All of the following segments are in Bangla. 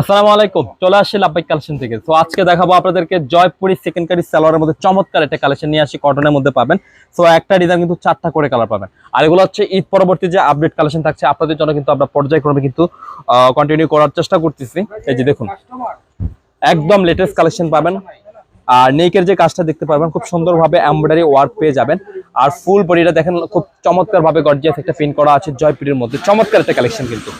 আসসালামু আলাইকুম, চলে আসছি লাভবাই কালেকশন থেকে। তো আজকে দেখাবো আপনাদেরকে জয়পুরি সেকেন্ডারি সালোয়ারের মধ্যে চমৎকার একটা কালেকশন নিয়ে আসি কটনের মধ্যে পাবেন। তো একটা ডিজাইন কিন্তু চারটা করে কালার পাবেন। আর এগুলো হচ্ছে ঈদ পরবর্তী যে আপডেট কালেকশন থাকছে, আপনাদের জন্য কিন্তু আমরা পর্যায়ক্রমে কিন্তু কন্টিনিউ করার চেষ্টা করতেছি। এই যে দেখুন, একদম লেটেস্ট কালেকশন পাবেন। আর নেকের যে কাজটা দেখতে পারবেন, খুব সুন্দরভাবে এমব্রয়ডারি ওয়ার্ক পেয়ে যাবেন। আর ফুল বডিটা দেখেন, খুব চমৎকার ভাবে গর্জিয়াস একটা প্রিন্ট করা আছে জয়পুরের মধ্যে। চমৎকার একটা কালেকশন কিন্তু।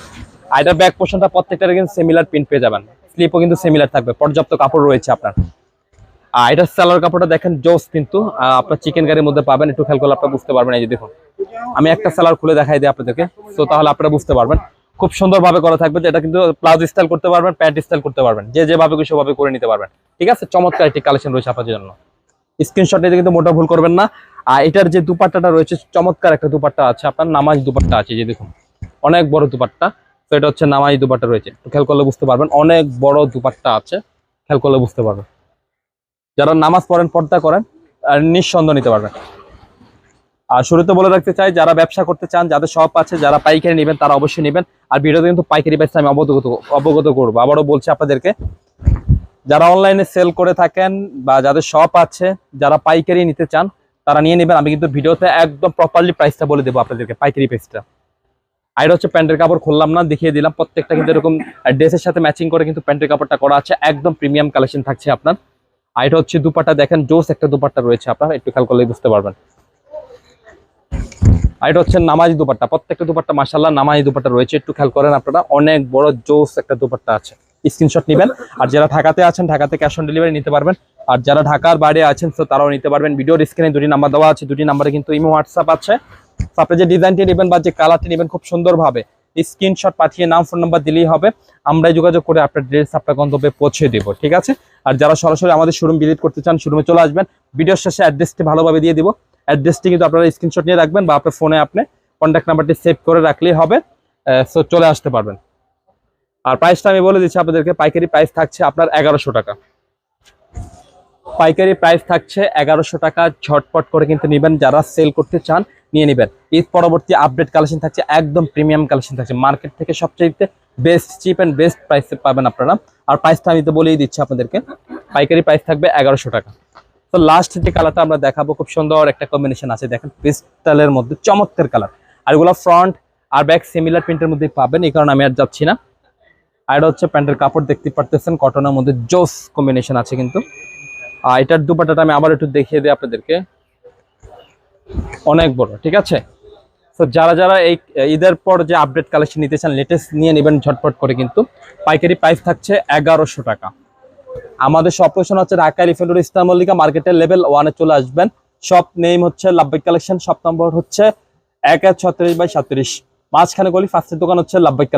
আর ব্যাক পোর্শনটা প্রত্যেকটার কিন্তু সিমিলার প্রিন্ট পেয়ে যাবেন। স্লিপও কিন্তু সিমিলার থাকবে। পর্যাপ্ত কাপড় রয়েছে আপনার। আর এটার সালোয়ার কাপড়টা দেখেন জোস কিন্তু। আপনার চিকেন গাড়ির মধ্যে পাবেন। একটু খেয়াল করলে আপনারা বুঝতে পারবেন। এই যে দেখুন, আমি একটা সালোয়ার খুলে দেখাই দিই আপনাদেরকে। তো তাহলে আপনারা বুঝতে পারবেন। খুব সুন্দরভাবে করা থাকবে যেটা কিন্তু প্লাজো স্টাইল করতে পারবেন প্যান্ট স্টাইল করতে পারবেন। যে যেভাবে সেভাবে করে নিতে পারবেন। ঠিক আছে? চমৎকার একটি কালেকশন রয়েছে আপনাদের জন্য। স্ক্রিনশট নিতে কিন্তু মোটা ভুল করবেন না। আর এটার যে দুপাট্টাটা রয়েছে, চমৎকার একটা দুপাট্টা আছে। আপনার নামাজ দুপাট্টা আছে যে দেখুন। অনেক বড় দুপাট্টা। তো এটা হচ্ছে নামাজ দুপাট্টা রয়েছে। খেয়াল করলে বুঝতে পারবেন, অনেক বড় দুপাট্টা আছে। খেয়াল করলে বুঝতে পারবেন। যারা নামাজ পড়েন, পর্দা করেন, আর নিঃসন্দেহ নিতে পারবেন। আর শুরুতে বলে রাখতে চাই, যারা ব্যবসা করতে চান, যাদের শপ আছে, যারা পাইকারি নেবেন, তারা অবশ্যই নেবেন। আর ভিডিওতে কিন্তু পাইকারি ব্যবসা আমি অবগত অবগত করব। আবারও বলছি আপনাদেরকে, যারা অনলাইনে সেল করে থাকেন বা যাদের শপ আছে, যারা পাইকারি নিতে চান, তারা নিয়ে নেবেন। আমি কিন্তু ভিডিওতে একদম প্রপারলি প্রাইসটা বলে দেবো আপনাদেরকে, পাইকারি প্রাইসটা আর হচ্ছে প্যান্টের কাপড় খুললাম না, দেখিয়ে দিলাম। প্রত্যেকটা কিন্তু এরকম ড্রেসের সাথে ম্যাচিং করে কিন্তু প্যান্টের কাপড়টা করা আছে। একদম প্রিমিয়াম কালেকশন থাকছে আপনার। আর হচ্ছে দুপাট্টা, দেখেন জোস একটা দুপাট্টা রয়েছে আপনার, একটু খেয়াল করলেই বুঝতে পারবেন। আর এটা হচ্ছে নামাজি দুপাট্টা, প্রত্যেকটা দুপাট্টা মাসাল্লাহ নামাজি দুপাট্টা রয়েছে। একটু খেয়াল করেন আপনারা, অনেক বড় জোস একটা দুপাট্টা আছে। স্ক্রিনশট নেবেন। আর যারা ঢাকাতে আছেন, ঢাকাতে ক্যাশ অন ডেলিভারি নিতে পারবেন। আর যারা ঢাকার বাইরে আছেন, তো তারাও নিতে পারবেন। ভিডিওর স্ক্রিনে দুটি নাম্বার দেওয়া আছে। দুটি নাম্বারে কিন্তু ইমো হোয়াটসঅ্যাপ আছে। আপনি যে ডিজাইনটি নেবেন বা যে কালারটি নেবেন খুব সুন্দরভাবে স্ক্রিনশট পাঠিয়ে নাম ফোন নাম্বার দিলেই হবে। আমরাই যোগাযোগ করে আপনার ড্রেস আপনার গন্তব্যে পৌঁছে দেব, ঠিক আছে? আর যারা সরাসরি আমাদের শোরুম ভিজিট করতে চান শোরুমে চলে আসবেন। ভিডিওর শেষে অ্যাড্রেসটি ভালোভাবে দিয়ে দিব। অ্যাড্রেসটি কিন্তু আপনারা স্ক্রিনশট নিয়ে রাখবেন বা আপনার ফোনে আপনি কন্ট্যাক্ট নাম্বারটি সেভ করে রাখলেই হবে। সো চলে আসতে পারবেন। আর প্রাইসটা আমি বলে দিচ্ছি আপনাদেরকে, পাইকারি প্রাইস থাকছে আপনার এগারোশো টাকা। পাইকারি প্রাইস থাকছে এগারোশো টাকা। ঝটপট করে কিন্তু নেবেন, যারা সেল করতে চান নিয়ে নেবেন। ঈদ পরবর্তী আপডেট কালেকশন থাকছে, একদম প্রিমিয়াম কালেকশন থাকছে। মার্কেট থেকে সবচেয়ে বেস্ট চিপ অ্যান্ড বেস্ট প্রাইসে পাবেন আপনারা। আর প্রাইসটা আমি তো বলেই দিচ্ছি আপনাদেরকে, পাইকারি প্রাইস থাকবে এগারোশো টাকা। তো লাস্ট যে কালারটা আমরা দেখাবো, খুব সুন্দর একটা কম্বিনেশন আছে, দেখেন পিস্টালের মধ্যে, চমৎকার কালার আর এগুলো ফ্রন্ট আর ব্যাক সিমিলার প্রিন্টের মধ্যে পাবেন, এই কারণে আমি আর যাচ্ছি না। আর হচ্ছে প্যান্টের কাপড়, দেখতে পারতেছেন কটনের মধ্যে জোস কম্বিনেশন আছে কিন্তু। এটার দুপাটাটা আমি আবার একটু দেখিয়ে দিই আপনাদেরকে। অনেক বড়, ঠিক আছে? তো যারা যারা এই, ঈদের পর যে আপডেট কালেকশন নিতে চান লেটেস্ট নিয়ে নেবেন ঝটপট করে কিন্তু। পাইকারি প্রাইস থাকছে এগারোশো টাকা। আমাদের সব লোকেশন হচ্ছে ঢাকা এলিফেন্টুর ইসলাম মল্লিকা মার্কেটের লেভেল ওয়ানে চলে আসবেন। শপ নেম হচ্ছে লাভবাই কালেকশন শপ নম্বর হচ্ছে এক এক ছত্রিশ বাই সাতত্রিশ মাঝখানে গলি ফার্স্টের দোকান হচ্ছে লাভবাই কালেকশন